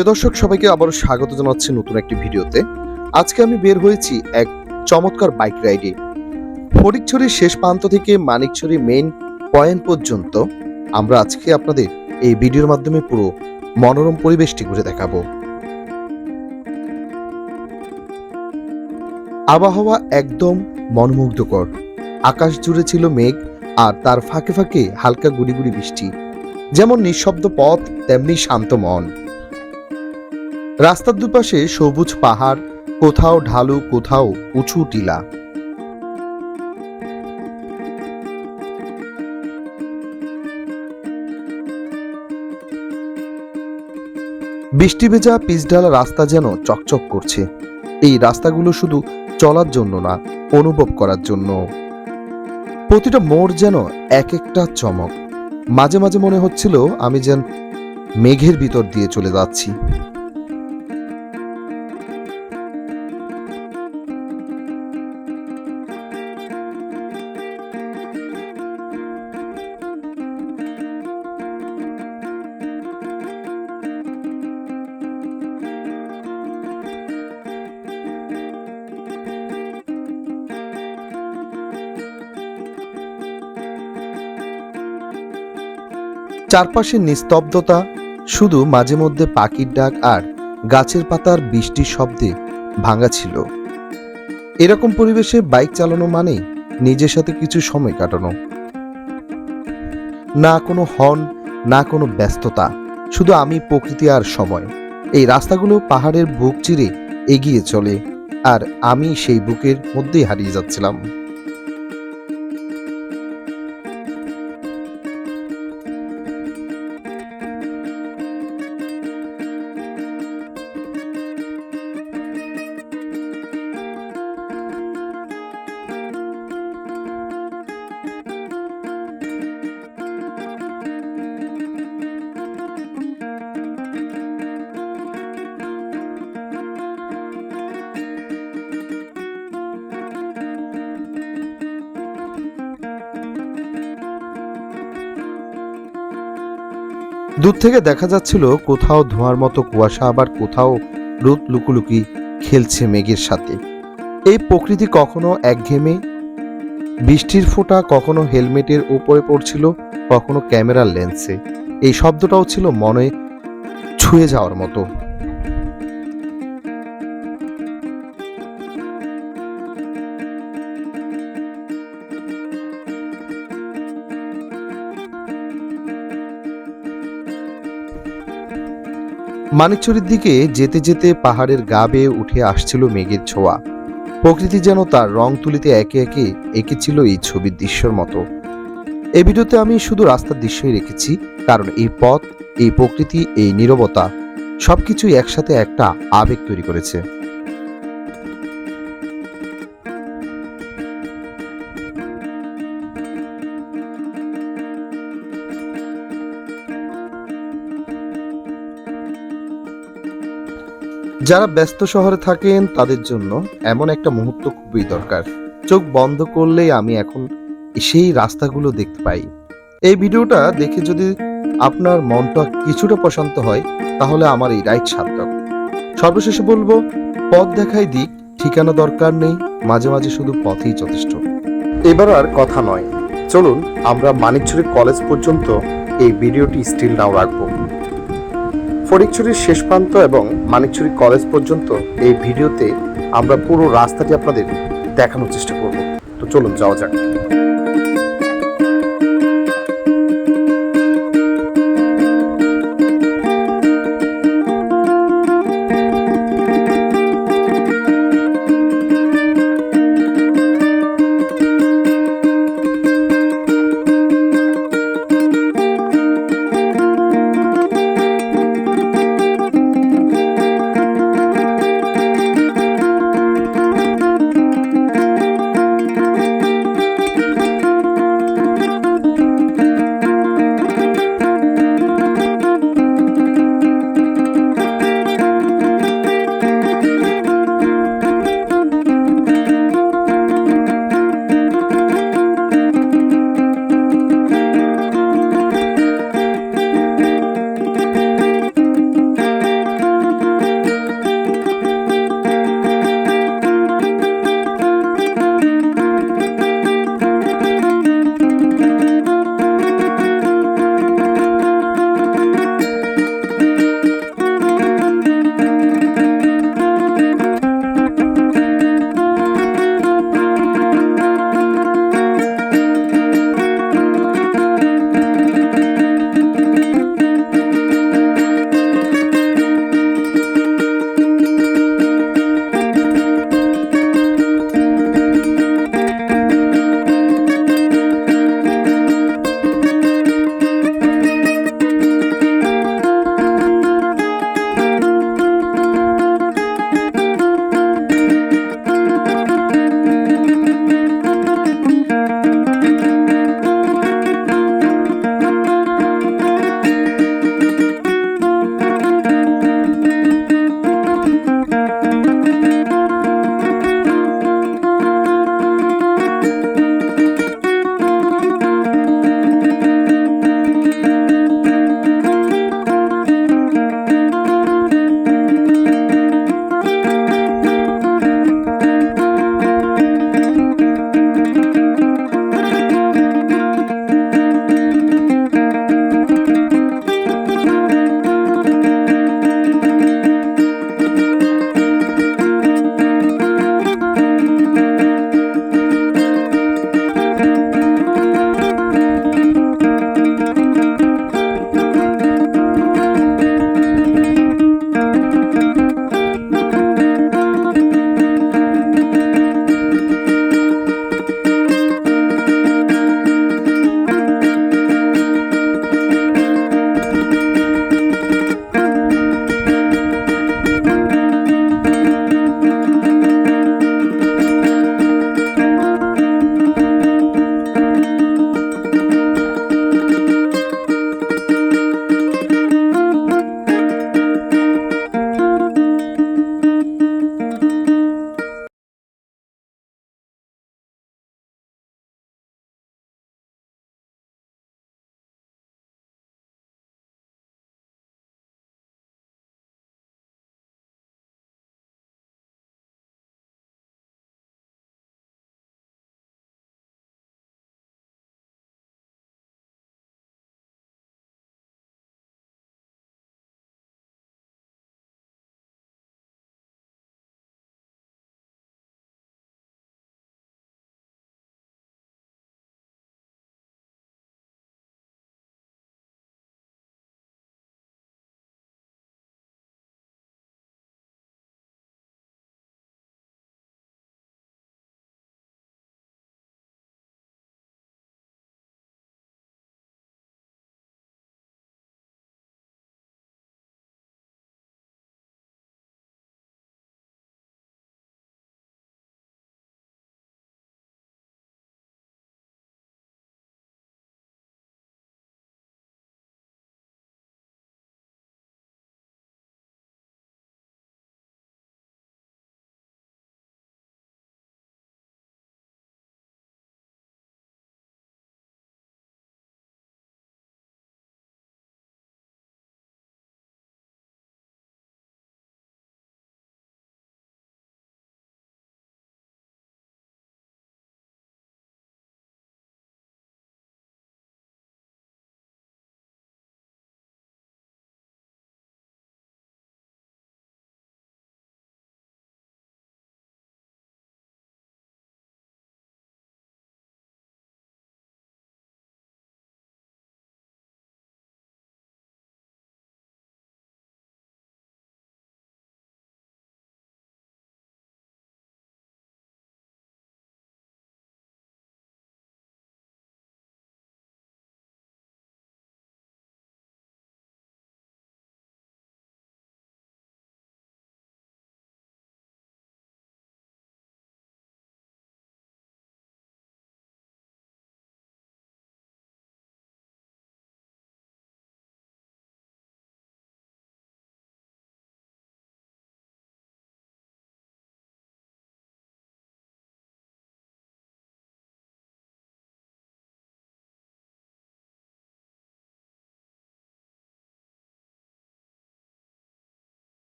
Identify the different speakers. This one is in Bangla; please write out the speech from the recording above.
Speaker 1: প্রিয় দর্শক, সবাইকে আবারও স্বাগত জানাচ্ছি নতুন একটি ভিডিওতে। আজকে আমি বের হয়েছি এক চমৎকার বাইক রাইডে। ফটিকছড়ির শেষ প্রান্ত থেকে মানিকছড়ি মেইন পয়েন্ট পর্যন্ত আমরা আজকে আপনাদের এই ভিডিওর মাধ্যমে পুরো মনোরম পরিবেশটি ঘুরে দেখাবো। আবহাওয়া একদম মনোমুগ্ধকর। আকাশ জুড়ে ছিল মেঘ আর তার ফাঁকে ফাঁকে হালকা গুড়ি গুড়ি বৃষ্টি। যেমন নিঃশব্দ পথ, তেমনি শান্ত মন। রাস্তার দুপাশে সবুজ পাহাড়, কোথাও ঢালু, কোথাও উঁচু টিলা। বৃষ্টি ভেজা পিচঢালা রাস্তা যেন চকচক করছে। এই রাস্তাগুলো শুধু চলার জন্য না, অনুভব করার জন্য। প্রতিটা মোড় যেন এক একটা চমক। মাঝে মাঝে মনে হচ্ছিল আমি যেন মেঘের ভিতর দিয়ে চলে যাচ্ছি। চারপাশের নিস্তব্ধতা, শুধু মাঝে মধ্যে পাখির ডাক আর গাছের পাতার বৃষ্টির শব্দে ভাঙা ছিল। এরকম পরিবেশে বাইক চালানো মানেই নিজের সাথে কিছু সময় কাটানো। না কোনো হর্ন, না কোনো ব্যস্ততা, শুধু আমি, প্রকৃতি আর সময়। এই রাস্তাগুলো পাহাড়ের বুক চিরে এগিয়ে চলে, আর আমি সেই বুকের মধ্যেই হারিয়ে যাচ্ছিলাম। দূর থেকে দেখা যাচ্ছিল কোথাও ধোঁয়ার মতো কুয়াশা, আবার কোথাও রোদ লুকুলুকি খেলছে মেঘের সাথে। এই প্রকৃতি কখনো একঘেমে বৃষ্টির ফোঁটা কখনো হেলমেটের উপরে পড়ছিল, কখনো ক্যামেরার লেন্সে। এই শব্দটাও ছিল মনে ছুঁয়ে যাওয়ার মতো। মানিকচুরির দিকে যেতে যেতে পাহাড়ের গা বেয়ে উঠে আসছিল মেঘের ছোঁয়া। প্রকৃতি যেন তার রং তুলিতে একে একে এঁকেছিল এই ছবির দৃশ্যর মতো। এই ভিডিওতে আমি শুধু রাস্তার দৃশ্যই রেখেছি, কারণ এই পথ, এই প্রকৃতি, এই নিরবতা সবকিছুই একসাথে একটা আবেগ তৈরি করেছে। যারা ব্যস্ত শহরে থাকেন, তাদের জন্য এমন একটা মুহূর্ত খুবই দরকার। চোখ বন্ধ করলেই আমি এখন সেই রাস্তাগুলো দেখতে পাই। এই ভিডিওটা দেখে যদি আপনার মনটা কিছুটা প্রশান্ত হয়, তাহলে আমার এই রাইট সার্থক সর্বশেষে বলব, পথ দেখাই দিক, ঠিকানা দরকার নেই, মাঝে মাঝে শুধু পথেই যথেষ্ট। এবার আর কথা নয়। চলুন, আমরা মানিকছড়ি কলেজ পর্যন্ত এই ভিডিওটি স্টিল নাও রাখব। ফটিকছড়ির শেষ প্রান্ত এবং মানিকছড়ি কলেজ পর্যন্ত এই ভিডিওতে আমরা পুরো রাস্তাটি আপনাদের দেখানোর চেষ্টা করব। তো চলুন যাওয়া যাক।